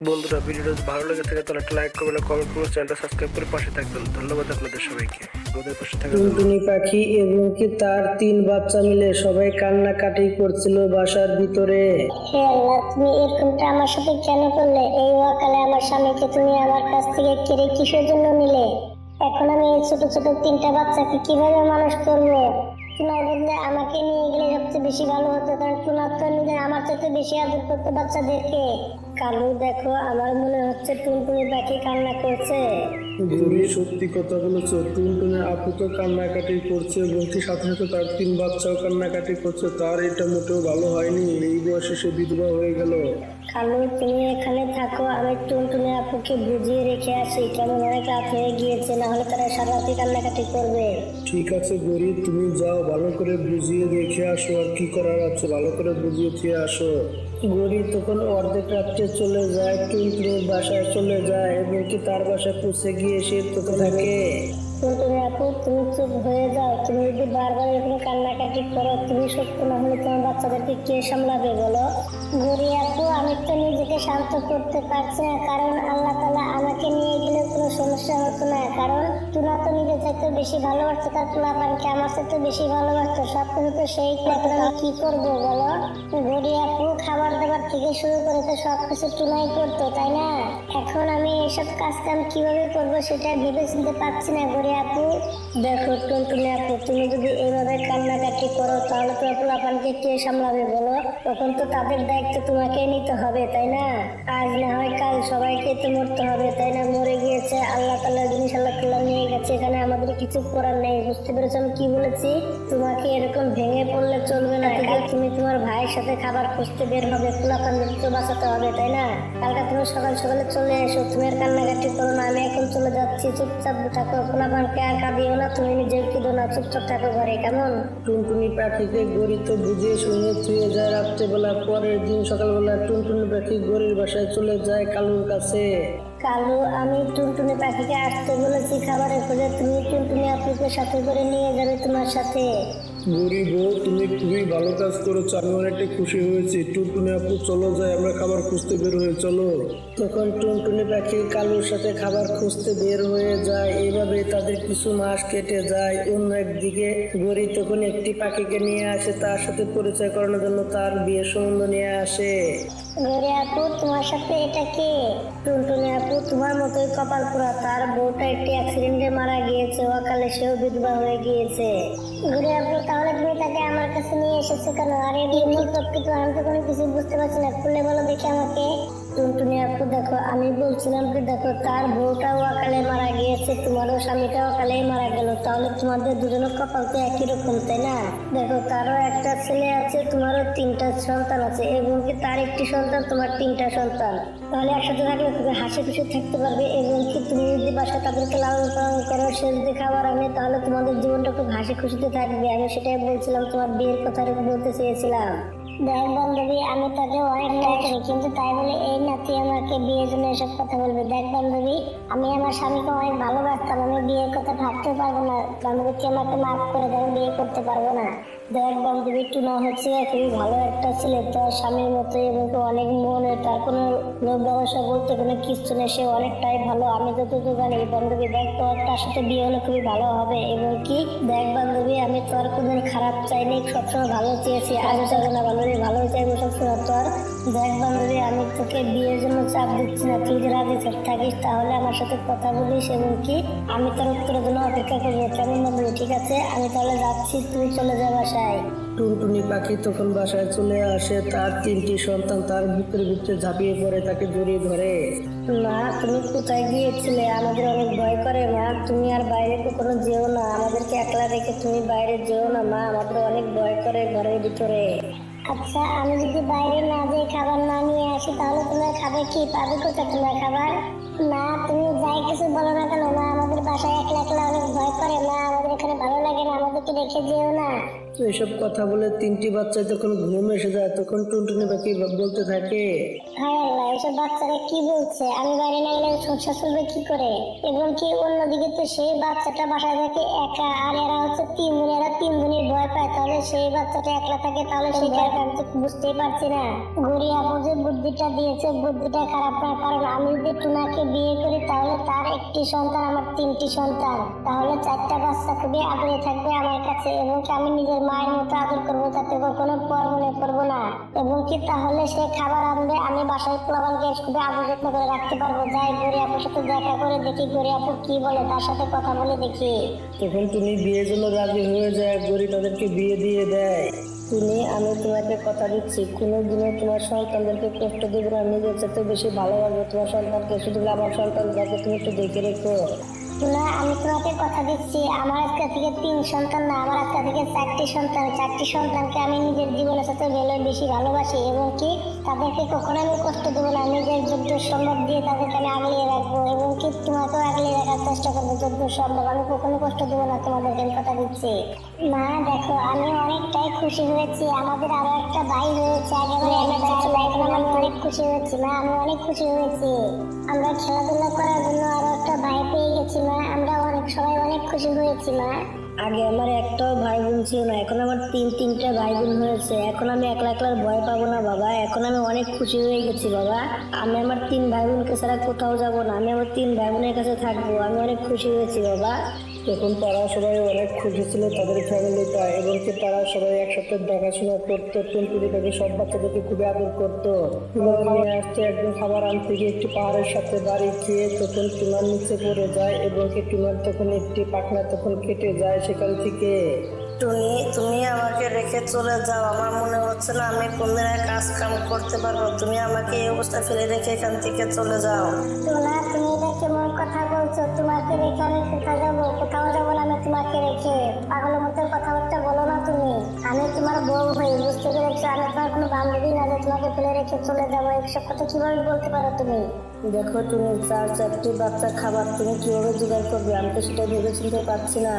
বন্ধুরা ভিডিওটা যদি ভালো লেগে থাকে তাহলে একটা লাইক করবেন কমেন্ট করবেন। চ্যানেলটা সাবস্ক্রাইব করে পাশে থাকবেন। ধন্যবাদ আপনাদের সবাইকে। আমাদের পাশে থাকার জন্য। টুনটুনি পাখি এবং কি তার তিন বাচ্চা মিলে সবাই কান্নাকাটি করছিল বাসার ভিতরে। হে আল্লাহ তুমি এরকমটা আমার সাথে কেন করলে? এই ওয়াকালে আমার স্বামীকে তুমি আমার কাছ থেকে কেড়ে কিসের জন্য নিলে? এখন আমি এই ছোট ছোট তিনটা বাচ্চাকে কীভাবে মানুষ করব? টুনার বদলে আমাকে নিয়ে গেলে সবচেয়ে বেশি ভালো হতো কারণ টুনার তো নিজের আমার চাইতে বেশি আদর করতো বাচ্চাদেরকে। কালু দেখো আমার মনে হচ্ছে টুনটুনি পাখি কান্না করছে। গৌরী সত্যি কথা বলেছ টুনটুনি আপু তো কান্নাকাটি করছে বলছি সাথে সাথে তার তিন বাচ্চাও কান্নাকাটি করছে তার এটা মোটেও ভালো হয়নি এই বয়সে সে বিধবা হয়ে গেল। কালু তুমি এখানে থাকো আমি টুনটুনি আপুকে বুঝিয়ে রেখে আসি কেমন অনেক রাত হয়ে গিয়েছে না হলে তারা সারা রাতে কান্নাকাটি করবে। ঠিক আছে গরিব তুমি যাও ভালো করে বুঝিয়ে দেখে আসো আর কি করার আছে ভালো করে বুঝিয়ে দিয়ে আসো। গৌরী তখন অর্ধেক রাত্রে চলে যায় টুনটুনির বাসায় চলে যায় এবং কি তার বাসায় পৌঁছে গিয়ে সে তোকে থাকে। টুনটুনি আপু তুমি চুপ হয়ে যাও। তুমি যদি বারবার এরকম কান্নাকাটি করো, তুমি সত্য না হলে তোমার বাচ্চাদেরকে কে সামলাবে বলো? আপু, আমি তো নিজেকে শান্ত করতে পারছি না, কারণ আল্লাহ তালা আমাকে নিয়ে গেলে কোনো সমস্যা হতো না। কারণ তুলা তো নিজের চাইতে বেশি ভালোবাসতো, তার তুলা পানকে আমার চাইতে বেশি ভালোবাসতো। সব কিছু তো সেই এখন আমি কি করব বলো? গরি আপু থেকে শুরু করে তো সব কিছু তুলাই করতো, তাই না? এখন আমি এসব কাজ কাম কীভাবে করব সেটা ভেবে চিনতে পারছি না গড়ে আপু। দেখো, টুনটুনি আপু, তুমি যদি এইভাবে কান্নাকাটি করো, তাহলে তো আপনাকে কে সামলাবে বলো? তখন তো তাদের দায়িত্ব তোমাকে নিতে হবে, তাই না? আজ না হয় কাল সবাইকে তো মরতে হবে, তাই না? মরে গিয়েছে আল্লাহ তাল্লাহ জিনিস আল্লাহ তাল্লাহ নিয়ে গেছে। এখানে আমাদের কিছু করার নেই, বুঝতে পেরেছ আমি কি বলেছি? তোমাকে এরকম ভেঙে পড়লে চলবে না। তুমি তোমার ভাইয়ের সাথে খাবার খুঁজতে বের হবে পোলাপানদের তো বাঁচাতে হবে, তাই না? কালকে তুমি সকাল সকালে চলে এসো, তুমি আর কান্নাকাটি করো না, আমি এখন চলে যাচ্ছি। চুপচাপ থাকো, পোলাপানকে আর কাঁদিও না, তুমি নিজেও কিদো না, চুপচাপ থাকো ঘরে, কেমন? টুনটুনি পাখিকে গড়ি তো বুঝিয়ে শুনে থুয়ে যায় রাত্রেবেলা, পরের দিন সকালবেলা টুনটুনি পাখি গড়ির বাসায় চলে যায় কালুর কাছে। কালু, আমি টুনটুনি পাখিকে আসতে বলেছি, খাবারের পরে তুমি টুনটুনি আপুকে সাথে করে নিয়ে যাবে তোমার সাথে। গরিব বউ তুমি খুবই ভালো কাজ করেছ। আমি অনেকটা খুশি হয়েছি। টুনটুনি আপু চলো যাই আমরা খাবার খুঁজতে বের হয়ে চলো। তখন টুনটুনি পাখি কালুর সাথে খাবার খুঁজতে বের হয়ে যায়। এইভাবে তাদের কিছু মাস কেটে যায়। অন্য একদিকে গরি তখন একটি পাখিকে নিয়ে আসে। তার সাথে পরিচয় করানোর জন্য তার বিয়ের সম্বন্ধ নিয়ে আসে। গরে আপু তোমার সাথে এটা কে? টুনটুনি আপু তোমার মতোই কপাল পোড়া। তার বউটা একটি অ্যাক্সিডেন্টে মারা গিয়েছে। অকালে সেও বিধবা হয়ে গিয়েছে। গরে আপু তাহলে তুমি আমার কাছে নিয়ে এসেছ কেন? আর এর মূল তথ্য আমি তো কোনো কিছু বুঝতে পারছি না। খুলে বলো দেখি আমাকে। টুনটুনি আপু দেখো, আমি বলছিলাম কি দেখো, তার বউটাও অকালে মারা গিয়েছে, তোমারও স্বামীটাও অকালে মারা গেল। তাহলে তোমাদের দুজনের কপাল তো একই রকম, তাই না? দেখো, তারও একটা ছেলে আছে, তোমারও তিনটা সন্তান আছে, এবং কি তার একটি সন্তান, তোমার তিনটা সন্তান। তাহলে একসাথে থাকলে তুমি হাসি খুশি থাকতে পারবে, এবং কি তুমি যদি বাসায় তাদেরকে লালন পালন করো সে যদি খাবার আনে, তাহলে তোমাদের জীবনটা খুব হাসি খুশিতে থাকবে। আমি সেটাই বলছিলাম, তোমার বিয়ের কথা বলতে চেয়েছিলাম। দেখ বান্ধবী, আমি অনেক করি, কিন্তু তাই বলে এই আমাকে বিয়ের জন্য এসব কথা দেখ বান্ধবী, আমি আমার স্বামীকে অনেক ভালোবাসতাম, আমি বিয়ের কথা ভাবতে পারব না। বান্ধবী, তুই আমাকে মাফ করে বিয়ে করতে পারব না। দেখ বান্ধবী টুনা হচ্ছে খুবই ভালো একটা ছেলে, তোর স্বামীর মতো এবং অনেক মনে, তার কোনো লোক ব্যবসা বলতে কোনো কিছু নেই, সে অনেকটাই ভালো, আমি যতটুকু জানি। বান্ধবী, দেখ তোর সাথে বিয়ে হলে খুবই ভালো হবে, এবং কি? দেখ বান্ধবী, আমি তোর কোনোদিন খারাপ চাইনি, সবসময় ভালো চেয়েছি চাইব না বান্ধবী ভালো চাইব সবসময় তোর দেখ বান্ধবী আমি তোকে বিয়ের জন্য চাপ দিচ্ছি না। তুই যদি রাজি থাকিস তাহলে আমার সাথে কথা বলিস এবং কি আমি তোর উত্তরের জন্য অপেক্ষা করব। কেমন বান্ধবী ঠিক আছে? আমি তাহলে যাচ্ছি। তুই চলে যা বাসায়। টুনটুনি পাখি তখন বাসায় চলে আসে। তার তিনটি সন্তান তার বুকের ভিতরে ঝাঁপিয়ে পড়ে তাকে জড়িয়ে ধরে। মা তুমি কোথায় গিয়েছিলে? আমাদের অনেক ভয় করে মা। তুমি আর বাইরে কখনো যেও না। আমাদেরকে একলা রেখে তুমি বাইরে যেও না মা। আমাদের অনেক ভয় করে ঘরের ভিতরে। আচ্ছা আমি যদি বাইরে না যাই খাবার না নিয়ে আসি, তাহলে তোমরা খাবে কি পাবে? কোথায় তোমরা খাবার? মা তুমি যাই কিছু বলো না কেন? মা আমাদের বাসায় একলা একলা অনেক ভয় করে। মা আমাদের এখানে ভালো লাগে না আমাদেরকে রেখে যেও না। এইসব কথা বলে তিনটি বাচ্চা যখন ঘুম এসে যায় তখন টুনটুনি পাখি বলতে থাকে। হায় আল্লাহ এসব বাচ্চারা কি বলছে? আমি বাইরে না গেলে সংসার চলবে কি করে? এবং কি অন্যদিকে তো সেই বাচ্চাটা বাসায় থাকে একা? আর এরা হচ্ছে তিন দিন এরা তিন দিনের ভয় পায়। তাহলে সেই বাচ্চাটা একলা থাকে তাহলে সেই আমি তো বুঝতেই পারছি না। গড়ি আপু যে বুদ্ধিটা দিয়েছে বুদ্ধিটা খারাপ না কারণ আমি যদি টুনাকে বিয়ে করি তাহলে তার একটি সন্তান, আমার তিনটি সন্তান। তাহলে চারটা বাচ্চা খুবই আদরে থাকবে আমার কাছে এবং কি আমি নিজের মায়ের মতো আদর করব তাতে কখনো পর মনে করব না। এবং কি তাহলে সে খাবার আনবে, আমি বাসায় পোলাবানকে খুবই আদর যত্ন করে রাখতে পারব। যাই গড়ি আপুর সাথে দেখা করে দেখি গড়ি আপু কি বলে তার সাথে কথা বলে দেখি। তখন তুমি বিয়ের জন্য রাজি হয়ে যায়, গরি তাদেরকে বিয়ে দিয়ে দেয়। তুমি আমি তোমাকে কথা দিচ্ছি। কোনো দিনও তোমার সন্তানদেরকে কষ্ট দেবো না। নিজের সাথে বেশি ভালোবাসবে তোমার সন্তানকে। শুধু আমার সন্তান যাকে তুমি একটু দেখে রেখো। না, আমি তোমাকে কথা দিচ্ছি। আমার আজকে থেকে তিন সন্তান না, আমার আজকে থেকে চারটি সন্তান। চারটি সন্তানকে আমি নিজের জীবনের সাথে ভেলে বেশি ভালোবাসি। এবং কি? তাদেরকে কখনো আমি কষ্ট দেবো না। যোগ্য সম্ভব দিয়ে তাদেরকে আমি আগলিয়ে রাখব এবং কি তোমাকেও আগলিয়ে রাখার চেষ্টা করব? যোগ্য সম্ভব। আমি কখনো কষ্ট দেবো না তোমাদেরকে আমি কথা দিচ্ছি। মা দেখো আমি অনেকটাই খুশি হয়েছি। আমাদের আরও একটা ভাই হয়েছে একেবারে আমি অনেক খুশি হয়েছি মা আমি অনেক খুশি হয়েছি। আমরা খেলাধুলা করার জন্য আরও একটা ভাই পেয়ে গেছি মা আমরা অনেক সবাই অনেক খুশি হয়েছি মা। আগে আমার একটাও ভাই বোন ছিল না, এখন আমার তিন, তিনটা ভাই বোন হয়েছে। এখন আমি একলা একলার ভয় পাবো না বাবা, এখন আমি অনেক খুশি হয়ে গেছি বাবা। আমি আমার তিন ভাই বোনকে ছাড়া কোথাও যাব না, আমি আমার তিন ভাই বোনের কাছে থাকব, আমি অনেক খুশি হয়েছি বাবা। তখন তারা সবাই অনেক খুশি ছিল তাদের ফ্যামিলিটা এবং কি তারা সবাই একসাথে দেখাশোনা করতো টুনটুনি তাকে সব বাচ্চাদেরকে খুবই আদর করতো। নিয়ে আসতে একদিন খাবার আনতে গিয়ে একটি পাহাড়ের সাথে বাড়ি খেয়ে তখন টিমার নিচে পড়ে যায় এবং কি টিমার তখন একটি পাখনা তখন কেটে যায় সেখান থেকে। টুনি তুমি আমাকে রেখে চলে যাও আমার মনে হচ্ছে না আমি কোনদিন কাজ কাম করতে পারব। তুমি আমাকে এই অবস্থা ফেলে রেখে এখান থেকে চলে যাও। তুমি কেমন কথা বলছো তোমাকে রেখে আমি কোথাও যাব কোথাও যাব না আমি তোমাকে রেখে। পাগলের মতো কথাবার্তা বলো না তুমি। আমি তোমার বউ হই, বুঝতে পেরেছ? আমি তোমার কোনো বান্ধবী না যে তোমাকে ফেলে রেখে চলে যাব। এইসব কথা কীভাবে বলতে পারো তুমি? দেখো তুমি, চার চারটি বাচ্চা খাবার তুমি কীভাবে জোগাড় করবে? আমি তো সেটা ভেবে চিনতে পারছি না।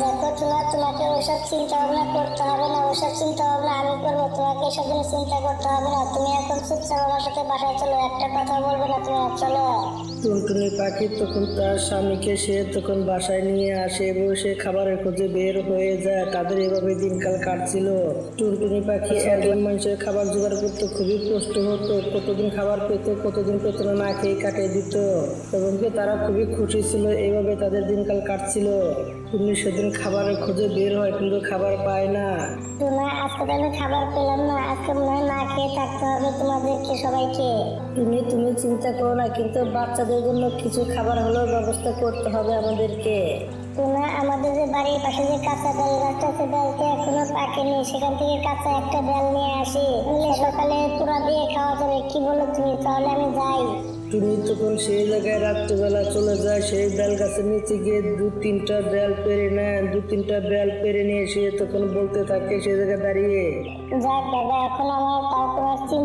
দেখো তোলা তোমাকে ওইসব চিন্তা ভাবনা করতে হবে না ওইসব চিন্তা ভাবনা আমি করব তোমাকে এসব জন্য চিন্তা করতে হবে না। তুমি এখন চুপচাপ আমার সাথে বাসায় চলো একটা কথা বলবে না তুমি চলো। টুনটুনি পাখি তখন তার স্বামীকে সে তখন বাসায় নিয়ে আসে এবং সে খাবারের খোঁজে বের হয়ে যায়। তাদের এভাবে দিনকাল কাটছিল। টুনটুনি পাখি একজন মানুষের খাবার জোগাড় করতে খুবই কষ্ট হতো। কতদিন খাবার পেত কতদিন পেত না খেয়ে কাটিয়ে দিত। এবং কি তারা খুবই খুশি ছিল এইভাবে তাদের দিনকাল কাটছিল। টুনি সেদিন খাবারের খোঁজে বের হয় কিন্তু খাবার পায় না। তোমরা আজকে তো আমি খাবার পেলাম না আজকে মনে হয় না খেয়ে থাকতে হবে তোমাদেরকে সবাইকে। তুমি তুমি চিন্তা করো না কিন্তু বাচ্চাদের জন্য কিছু খাবার হলেও ব্যবস্থা করতে হবে আমাদেরকে। তোমরা আমাদের যে বাড়ির পাশে যে কাঁচা বেল গাছটা আছে বেলটা এখনও পাকেনি সেখান থেকে কাঁচা একটা বেল নিয়ে আসি। সকালে পুরা দিয়ে খাওয়া যাবে কি বলো তুমি? তাহলে আমি যাই। তুমি তখন সেই জায়গায় রাত্রিবেলা চলে যায়, সেই বেল গাছের নিচে গিয়ে দু তিনটা বেল পেরে নেয়, দু তিনটা বেল পেরে নিয়ে সে তখন বলতে থাকে সেই জায়গায় দাঁড়িয়ে। যাক দাদা, এখন আমার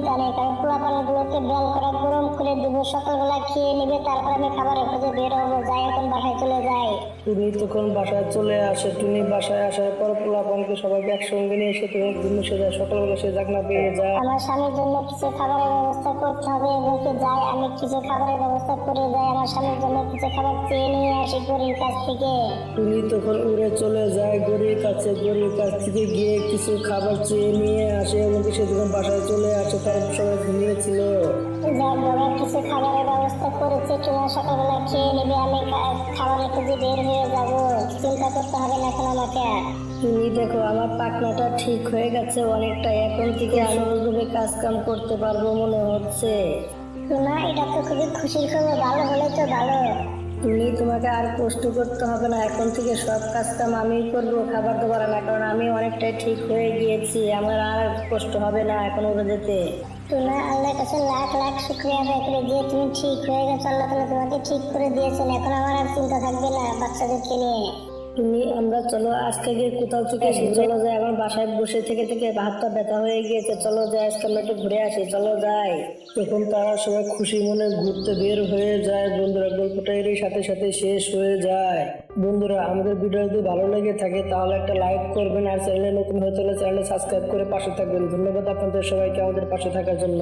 কোনো কারণ পোলা পানিগুলোকে বেল করে গরম করে দেবো সকালবেলা খেয়ে নিবে তারপর আমি খাবারের খোঁজে বের হব যাই এখন বাসায় চলে যাই। তুমি তখন বাসায় চলে আসে তুমি বাসায় আসার পর পোলাপানকে সবাইকে একসঙ্গে নিয়ে এসে তখন ঘুম এসে যায় সকালবেলা সে জাগনা পেয়ে যায়। আমার স্বামীর জন্য কিছু খাবারের ব্যবস্থা করতে হবে এবং যাই আমি কিছু খাবারের ব্যবস্থা করে যাই আমার স্বামীর জন্য কিছু খাবার চেয়ে নিয়ে আসি গরির কাছ থেকে। তুমি তখন উড়ে চলে যায় গরির কাছে গরির কাছ থেকে গিয়ে কিছু খাবার চেয়ে নিয়ে আসে এবং সে তখন বাসায় চলে আসে তার ঘুমিয়েছিল। যাক বাবা কিছু খাবারের ব্যবস্থা করেছে তোমার সকালবেলা খেয়ে নেবে আমি খাবারের খুঁজে বের হয়ে যাব চিন্তা করতে হবে না এখন আমাকে? তুমি দেখো আমার পাখনাটা ঠিক হয়ে গেছে অনেকটা। এখন থেকে সহজভাবে কাজ কাম করতে পারব মনে হচ্ছে। না এটা তো খুবই খুশির খবর। ভালো হলে তো ভালো। তুমি তোমাকে আর কষ্ট করতে হবে না। এখন থেকে সব কাজ কাম আমিই করব, খাবার দাবার না, কারণ আমি অনেকটাই ঠিক হয়ে গিয়েছি। আমার আর কষ্ট হবে না এখন যেতে। তোমার আল্লাহর কাছে লাখ লাখ শুক্রিয়া আদায় করে যে তুমি ঠিক হয়ে গেছো। আল্লাহ তোমাকে ঠিক করে দিয়েছেন। এখন আমার আর চিন্তা থাকবে না বাচ্চাদেরকে নিয়ে। তুমি আমরা চলো আজ থেকে কোথাও থেকে আসি চলো যাই আমার বাসায় বসে থেকে থেকে হাতটা ব্যথা হয়ে গিয়েছে চলো যাই আজকে আমরা একটু ঘুরে আসি চলো যাই। তখন তারা সবাই খুশি মনে ঘুরতে বের হয়ে যায় বন্ধুরা গল্পটা এরই সাথে সাথে শেষ হয়ে যায়। বন্ধুরা আমাদের ভিডিও যদি ভালো লেগে থাকে তাহলে একটা লাইক করবেন আর চ্যানেলে নতুন হয়ে চলে চ্যানেলে সাবস্ক্রাইব করে পাশে থাকবেন। ধন্যবাদ আপনাদের সবাইকে আমাদের পাশে থাকার জন্য।